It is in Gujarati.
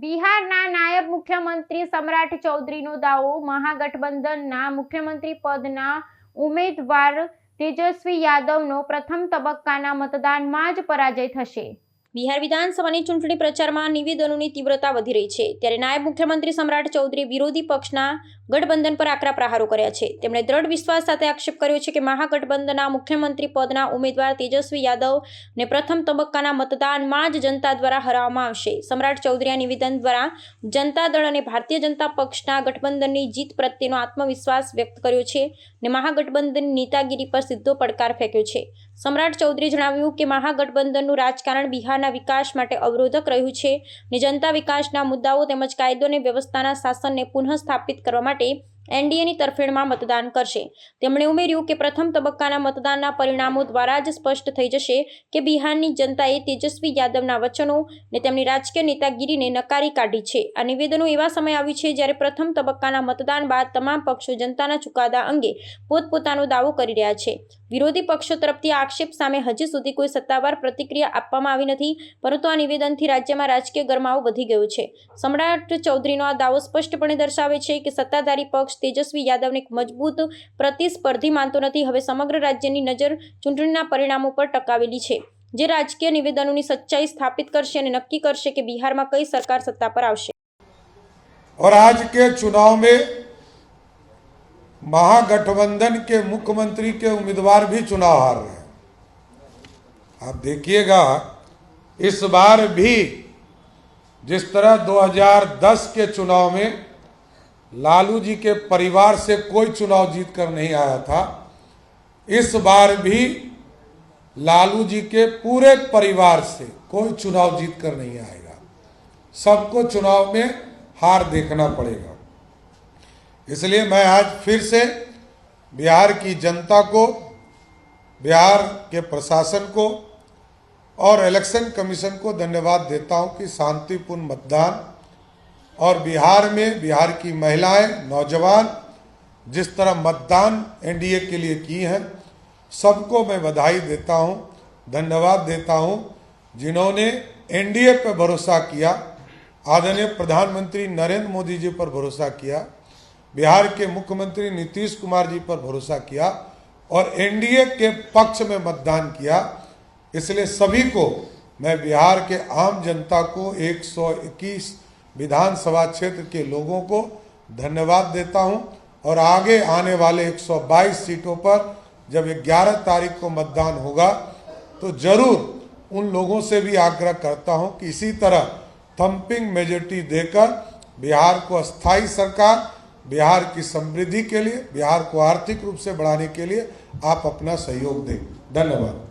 બિહારના નાયબ મુખ્યમંત્રી સમ્રાટ ચૌધરીનો દાવો, મહાગઠબંધનના મુખ્યમંત્રી પદના ઉમેદવાર તેજસ્વી યાદવનો પ્રથમ તબક્કાના મતદાનમાં જ પરાજય થશે. બિહાર વિધાનસભાની ચૂંટણી પ્રચારમાં નિવેદનોની તીવ્રતા વધી રહી છે. ત્યારે નાયબ મુખ્યમંત્રી સમ્રાટ ચૌધરી વિરોધી પક્ષના ગઠબંધન પર આકરા પ્રહારો કર્યા છે. તેમણે દ્રઢ વિશ્વાસ સાથે આક્ષેપ કર્યો છે કે મહાગઠબંધનના મુખ્યમંત્રી પદના ઉમેદવાર તેજસ્વી યાદવને પ્રથમ તબક્કાના મતદાનમાં જ જનતા દ્વારા હરાવવામાં આવશે. સમ્રાટ ચૌધરી આ નિવેદન દ્વારા જનતા દળ અને ભારતીય જનતા પક્ષના ગઠબંધનની જીત પ્રત્યેનો આત્મવિશ્વાસ વ્યક્ત કર્યો છે અને મહાગઠબંધનની નેતાગીરી પર સીધો પડકાર ફેંક્યો છે. સમ્રાટ ચૌધરીએ જણાવ્યું કે મહાગઠબંધનનું રાજકારણ બિહારના વિકાસ માટે અવરોધક રહ્યું છે. અને જનતા વિકાસના મુદ્દાઓ તેમજ કાયદો અને વ્યવસ્થાના શાસનને પુનઃસ્થાપિત કરવા માટે એનડીએની તરફેણમાં મતદાન કરશે. તેમણે ઉમેર્યું કે પ્રથમ તબક્કાના મતદાનના પરિણામો દ્વારા જ સ્પષ્ટ થઈ જશે કે બિહારની જનતાએ તેજસ્વી યાદવના વચનો અને તેમની રાજકીય નેતાગીરીને નકારી કાઢી છે. આ નિવેદનો એવા સમય આવ્યું છે જ્યારે પ્રથમ તબક્કાના મતદાન બાદ તમામ પક્ષો જનતાના ચુકાદા અંગે પોતપોતાનો દાવો કરી રહ્યા છે. વિરોધી પક્ષો તરફથી આ આક્ષેપ સામે હજી સુધી કોઈ સત્તાવાર પ્રતિક્રિયા આપવામાં આવી નથી પરંતુ આ નિવેદનથી રાજ્યમાં રાજકીય ગરમાવો વધી ગયો છે સમ્રાટ ચૌધરીનો આ દાવો સ્પષ્ટપણે દર્શાવે છે કે સત્તાધારી પક્ષ તેજસ્વી યાદવને એક મજબૂત પ્રતિસ્પર્ધી માનતો નથી હવે સમગ્ર રાજ્યની નજર ચૂંટણીના પરિણામો પર ટકાવેલી છે જે રાજકીય નિવેદનોની સચ્ચાઈ સ્થાપિત કરશે અને નક્કી કરશે કે બિહારમાં કઈ સરકાર સત્તા પર આવશે और आज के चुनाव में महागठबंधन के मुख्यमंत्री के उम्मीदवार भी चुनाव हार रहे हैं। आप देखिएगा, इस बार भी जिस तरह 2010 के चुनाव में लालू जी के परिवार से कोई चुनाव जीत कर नहीं आया था, इस बार भी लालू जी के पूरे परिवार से कोई चुनाव जीत कर नहीं आएगा। सबको चुनाव में हार देखना पड़ेगा। इसलिए मैं आज फिर से बिहार की जनता को, बिहार के प्रशासन को और इलेक्शन कमीशन को धन्यवाद देता हूँ कि शांतिपूर्ण मतदान और बिहार में बिहार की महिलाएँ, नौजवान जिस तरह मतदान एनडीए के लिए की हैं, सबको मैं बधाई देता हूँ, धन्यवाद देता हूँ, जिन्होंने एनडीए पर भरोसा किया, आदरणीय प्रधानमंत्री नरेंद्र मोदी जी पर भरोसा किया। बिहार के मुख्यमंत्री नीतीश कुमार जी पर भरोसा किया और एनडीए के पक्ष में मतदान किया। इसलिए सभी को मैं बिहार के आम जनता को 121 विधानसभा क्षेत्र के लोगों को धन्यवाद देता हूँ और आगे आने वाले 122 सीटों पर जब 11 तारीख को मतदान होगा तो ज़रूर उन लोगों से भी आग्रह करता हूँ कि इसी तरह थम्पिंग मेजोरिटी देकर बिहार को अस्थायी सरकार बिहार की समृद्धि के लिए, बिहार को आर्थिक रूप से बढ़ाने के लिए आप अपना सहयोग दें। धन्यवाद।